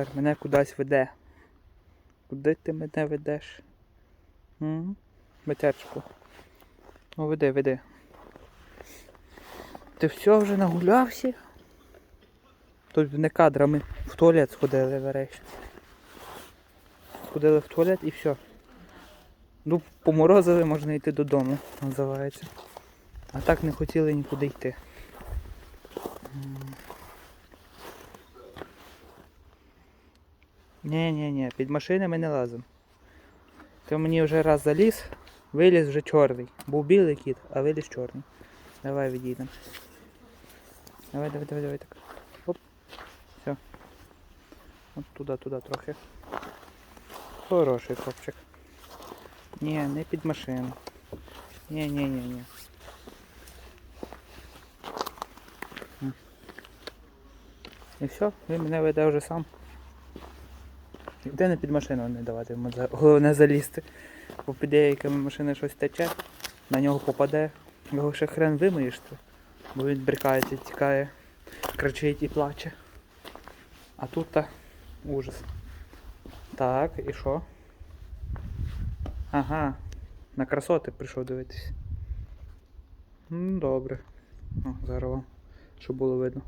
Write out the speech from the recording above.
тепер мене кудись веде. Куди ти мене ведеш? М? Ну веди, веди. Ти все вже нагулявся? Тут не кадрами в туалет сходили врешті. Сходили в туалет і все. Ну, поморозили, можна йти додому, називається. А так не хотіли нікуди йти. Ні, ні, ні, під машини ми не лазимо. Ти мені вже раз заліз, виліз вже чорний. Був білий кіт, а виліз чорний. Давай відійдемо. Давай, давай, давай, давай так. Оп. Все. От туди, туди трохи. Хороший хлопчик. Ні, не під машину. Ні, ні, ні, ні. І все, він мене веде вже сам. Де не під машину не давати, головне залізти. Бо під деякими машини щось тече, на нього попаде, його ще хрен вимиєш, бо він брикається, тікає, кричить і плаче. А тут та ужас. Так, і що? Ага, на красоти прийшов дивитись. Ну, добре. О, зараз вам, щоб було видно.